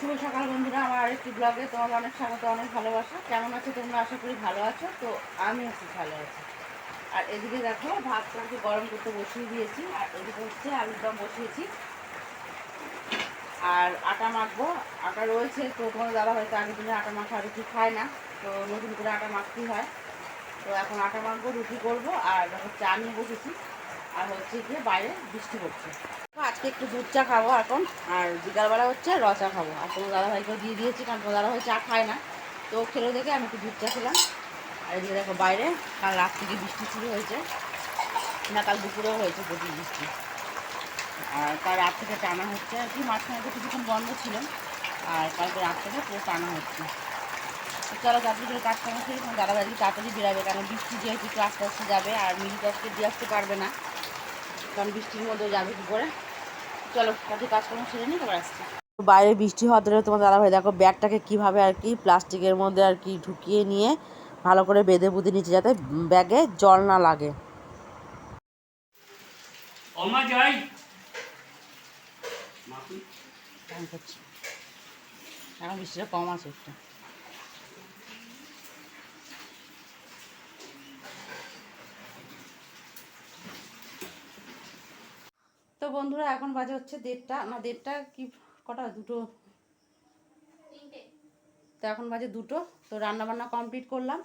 শুভ সকাল বন্ধুরা, আমার আরেকটি ব্লগে তোমার অনেক স্বাগত, অনেক ভালোবাসা। কেমন আছো তোমরা? আশা করি ভালো আছো। তো আমিও খুব ভালো আছি। আর এদিকে দেখো ভাতটাকে গরম করতে বসিয়ে দিয়েছি, আর এদিকে হচ্ছে আলুর দম বসিয়েছি। আর আটা মাখবো। আটা রয়েছে, তো তোমার দাদা হয়তো আগের দিনে আটা মাখা রুটি খায় না, তো নতুন করে আটা মাখতেই হয়। তো এখন আটা মাখবো, রুটি করব, আর দেখো চা নিয়ে বসেছি। আর হচ্ছে গিয়ে বাইরে বৃষ্টি পড়ছে। আজকে একটু দুধ চা খাব এখন, আর বিকালবেলা হচ্ছে র চা খাব। আর তোমার দাদা ভাইকেও দিয়ে দিয়েছি, কারণ তোমার দাদা ভাই চা খায় না। তো খেলে দেখে আমি একটু দুধ চা খেলাম। আর এদিকে দেখো বাইরে, কাল রাত থেকে বৃষ্টি শুরু হয়েছে। না, কাল দুপুরেও হয়েছে প্রচুর বৃষ্টি। আর কাল রাত থেকে টানা হচ্ছে আর কি, মাঝখানে তো কিছুক্ষণ বন্ধ ছিল। আর কালকে রাত থেকে পুরো টানা হচ্ছে। চলো তাড়াতাড়ি করে কাজ কর্ম সেরে তোমার দাদা বাড়ি তাড়াতাড়ি বেরাবে, কারণ বৃষ্টি যেহেতু একটু আস্তে আস্তে যাবে, আর মিলি আজকে দিয়ে আসতে পারবে না। কারণ বৃষ্টির মধ্যে যাবে কী করে? চলো কাজকর্ম সেরে নিই আসছি। বাইরে বৃষ্টি হওয়ার ধরে তোমার দাদা ভাই দেখো ব্যাগটাকে কীভাবে আর কি প্লাস্টিকের মধ্যে আর কি ঢুকিয়ে নিয়ে ভালো করে বেঁধে বুঁধে নিচে যাতে ব্যাগে জল না লাগে। এখন বৃষ্টিটা কম আছে একটু। বন্ধুরা এখন বাজে হচ্ছে দেড়টা। না দেড়টা কি কটা? দুটো। তো এখন বাজে দুটো। তো রান্না বান্না কমপ্লিট করলাম।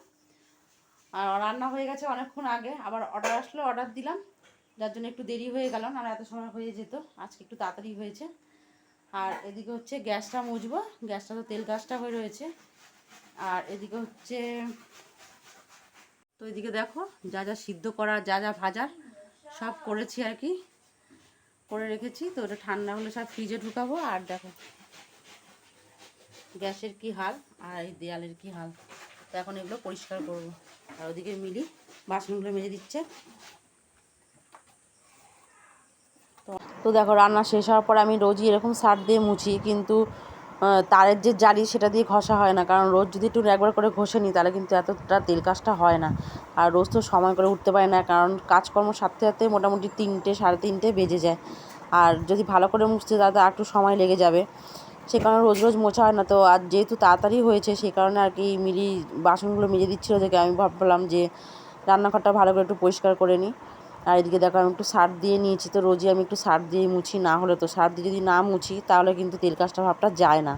আর রান্না হয়ে গেছে অনেকক্ষণ আগে। আবার অর্ডার আসলো অর্ডার দিলাম। যার জন্য একটু দেরি হয়ে গেল না এত সময় হয়ে যেত। আজকে একটু তাড়াতাড়ি হয়েছে। আর এদিকে হচ্ছে গ্যাসটা মুছবো। গ্যাসটা তো তেল গ্যাসটা হয়ে রয়েছে। আর এদিকে হচ্ছে তো এদিকে দেখো যা যা সিদ্ধ করা যা যা ভাজার সব করেছি আর কি। করে রেখেছি, তো ওটা ঠান্ডা হলে সব ফ্রিজে ঢুকাবো। আর দেখো, গ্যাসের কি হাল আর এই দেয়ালের কি হাল। তো এখন এগুলো পরিষ্কার করব। আর ওদিকে মিলি বাসনগুলো মেজে দিচ্ছে। তো দেখো, রান্না শেষ হওয়ার পর আমি রোজই এরকম সার দিয়ে মুছি, কিন্তু তারের যে জালি, সেটা দিয়ে ঘষা হয় না। কারণ রোজ যদি একটু একবার করে ঘষে নিই, তাহলে কিন্তু এতটা তেল কাজটা হয় না। আর রোজ তো সময় করে উঠতে পারি না, কারণ কাজকর্ম সারতে সারতে মোটামুটি তিনটে, সাড়ে তিনটে বেজে যায়। আর যদি ভালো করে মুছতে তাতে একটু সময় লেগে যাবে। সে কারণে রোজ রোজ মোছা হয় না। তো আর যেহেতু তাড়াতাড়ি হয়েছে সেই কারণে আর কি মিলি বাসনগুলো মেজে দিচ্ছিল, দেখে আমি ভাবলাম যে রান্নাঘরটা ভালো করে একটু পরিষ্কার করে নিই। আর এদিকে দেখো আমি একটু সার দিয়ে নিয়েছি, তো রোজই আমি একটু সার দিয়ে মুছি, না হলে তো সার দিয়ে যদি না মুছি, তাহলে কিন্তু তেল কাজটা ভাবটা যায় না।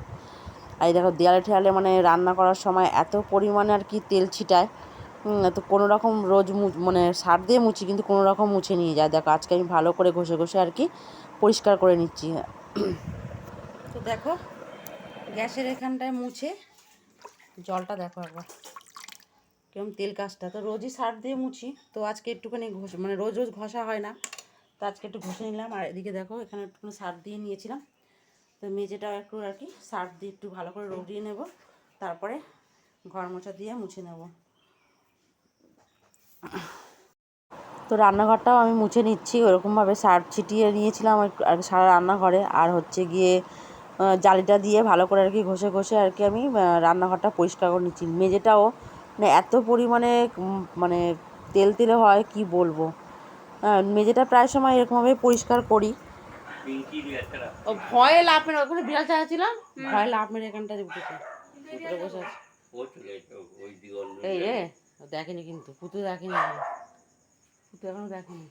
আর এই দেখো দেয়ালে ঠেয়ালে মানে রান্না করার সময় এত পরিমাণে আর কি তেল ছিটায় তো কোনো রকম রোজ মানে সার দিয়ে মুছি, কিন্তু কোনো রকম মুছে নিয়ে যায়। দেখো আজকে আমি ভালো করে ঘষে ঘষে আর কি পরিষ্কার করে নিচ্ছি। তো দেখো গ্যাসের এখানটায় মুছে, জলটা দেখো একবার। কেমন তেল কাজটা? তো রোজই সার দিয়ে মুছি। তো আজকে একটুখানি ঘষ মানে রোজ রোজ ঘষা হয় না। তো আজকে একটু ঘষে নিলাম। আর এদিকে দেখো, এখানে একটুখানি সার দিয়ে নিয়েছিলাম। তো মেঝেটাও একটু আর কি সার দিয়ে একটু ভালো করে রগড়িয়ে নেব। তারপরে ঘর মোছা দিয়ে মুছে নেব। তো রান্নাঘরটাও আমি মুছে নিচ্ছি। ওরকমভাবে সার ছিটিয়ে নিয়েছিলাম আর সারা রান্নাঘরে। আর হচ্ছে গিয়ে জালিটা দিয়ে ভালো করে আর কি ঘষে ঘষে আর কি আমি রান্নাঘরটা পরিষ্কার করে নিচ্ছি। মেঝেটাও মানে এত পরিমাণে মানে তেল তেলে হয় কি বলব? আহ, মেঝেটা প্রায় সময় এরকমভাবে পরিষ্কার করি। ও ভয়ে লাভ মেরে ওখানে বিড়াল চাচ্ছিলাম ভয়ে লাভ মেরে এখানটা উঠেছে বসে আছে। এই রে দেখেনি কিন্তু পুতু দেখেনি এখনও। পুতু এখনও দেখেনি।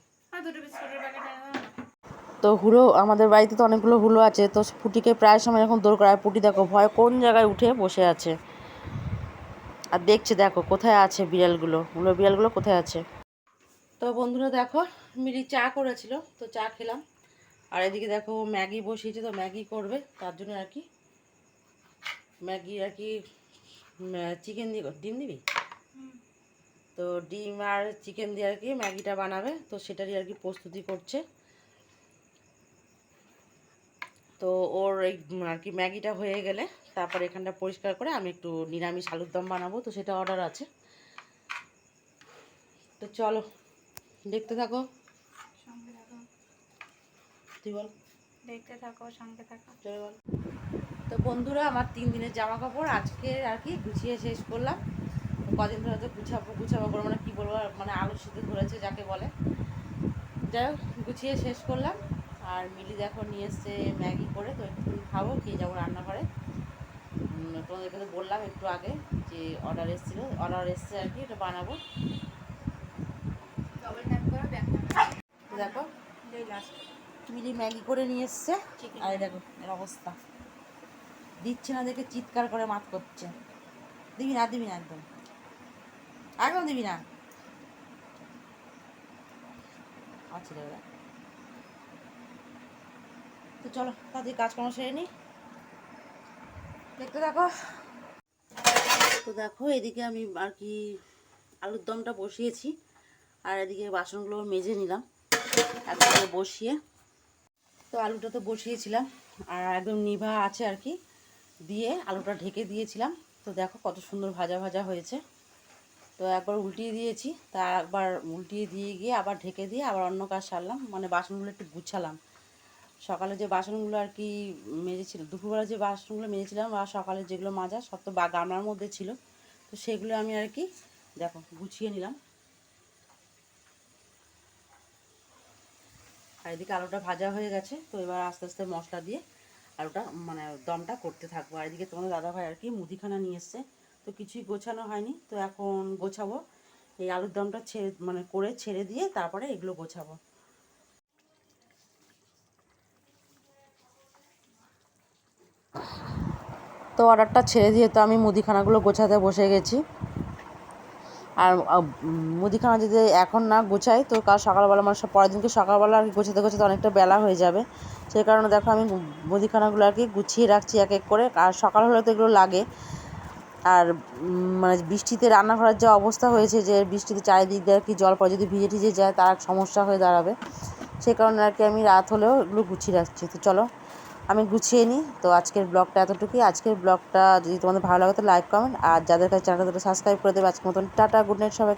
তো হুলো আমাদের বাড়িতে তো অনেকগুলো হুলো আছে তো পুটিকে প্রায় সময় এখন দৌড় করায়। পুটি দেখো ভয় কোন জায়গায় উঠে বসে আছে। আর দেখছে দেখো কোথায় আছে বিড়ালগুলো? হুলো বিড়ালগুলো কোথায় আছে? তো বন্ধুরা দেখো মিলি চা করেছিল তো চা খেলাম। আর এদিকে দেখো ম্যাগি বসিয়েছে তো ম্যাগি করবে তার জন্য আর কি। ম্যাগি আর কি চিকেন দিয়ে ডিম দিবি? তো ডিম আর চিকেন দিয়ে আর কি ম্যাগিটা বানাবে তো সেটারই আর কি প্রস্তুতি করছে। তো ওর এই আর কি ম্যাগিটা হয়ে গেলে তারপর এখানটা পরিষ্কার করে আমি একটু নিরামিষ আলুর দম বানাবো তো সেটা অর্ডার আছে। তো চলো দেখতে থাকো। তুই বল। দেখতে থাকো সঙ্গে থাকো। চলে বল। তো বন্ধুরা আমার তিন দিনের জামা কাপড় আজকে আর কি গুছিয়ে শেষ করলাম। কদিন ধরে তো গুছাবো গুছাবো করে মানে কী বলব মানে আলু সিদ্ধ ধরেছে যাকে বলে। যাই হোক গুছিয়ে শেষ করলাম। আর মিলি দেখো নিয়ে এসছে ম্যাগি করে তো একটু খাব খেয়ে যাব রান্নাঘরে। তোমাদেরকে তো বললাম একটু আগে যে অর্ডার এসেছিল অর্ডার এসছে আর কি এটা বানাবো। দেখো মিলি ম্যাগি করে নিয়ে এসছে. আর দেখো এর অবস্থা। দিচ্ছে না দেখে চিৎকার করে মাত করছে। দিবি না দিবি না একদম। একদম দিবি না। আচ্ছা দাদা তো চলো তাদের কাজকর্ম সেরে নিই দেখতে দেখো তো দেখো, এদিকে আমি আর কি আলুর দমটা বসিয়েছি, আর এদিকে বাসনগুলো মেজে নিলাম একবারে বসিয়ে। তো আলুটা তো বসিয়েছিলাম, আর একদম নিভা আছে আর কি, দিয়ে আলুটা ঢেকে দিয়েছিলাম। তো দেখো, কত সুন্দর ভাজা ভাজা হয়েছে। তো একবার উল্টিয়ে দিয়েছি, তা একবার উল্টিয়ে দিয়ে গিয়ে আবার ঢেকে দিয়ে আবার অন্য কাজ সারলাম মানে বাসনগুলো একটু গুছালাম। সকালে যে বাসনগুলো আর কি মেজেছিল, দুপুরবেলা যে বাসনগুলো মেজেছিলাম বা সকালে যেগুলো মাজা, সব তো বা, গামলার মধ্যে ছিল। তো সেগুলো আমি আর কি, দেখো, গুছিয়ে নিলাম। আর এদিকে আলুটা ভাজা হয়ে গেছে, তো এবার আস্তে আস্তে মশলা দিয়ে আলুটা মানে দমটা করতে থাকব। আর এদিকে তোমাদের দাদাভাই আর কি মুদিখানা নিয়ে এসছে, তো কিছুই গোছানো হয়নি। তো এখন গোছাবো। এই আলুর দমটা ছেড়ে মানে করে ছেড়ে দিয়ে তারপরে এগুলো গোছাবো। তো অর্ডারটা ছেড়ে দিয়ে তো আমি মুদিখানাগুলো গোছাতে বসে গেছি। আর মুদিখানা যদি এখন না গোছাই, তো কাল সকালবেলা মানে সব পরের দিনকে সকালবেলা আর কি গোছাতে গোছাতে অনেকটা বেলা হয়ে যাবে। সেই কারণে দেখো আমি মুদিখানাগুলো আর কি গুছিয়ে রাখছি এক এক করে। আর সকাল হলে তো এগুলো লাগে। আর মানে বৃষ্টিতে রান্নাঘরের যা অবস্থা হয়েছে যে বৃষ্টিতে চারিদিক দিয়ে আর কি জল পড়ে, যদি ভিজে টিজে যায় তার সমস্যা হয়ে দাঁড়াবে। সেই কারণে আর কি আমি রাত হলেও এগুলো গুছিয়ে রাখছি। তো চলো গুছিয়ে নিই। তো আজকের ব্লগটা এতটুকুই। আজকের ব্লগটা যদি তোমাদের ভালো লাগে তো লাইক কমেন্ট আর যাদের কাছে চ্যানেলটা সাবস্ক্রাইব করে দেবে। আজকের মতন টাটা গুড নাইট সবাই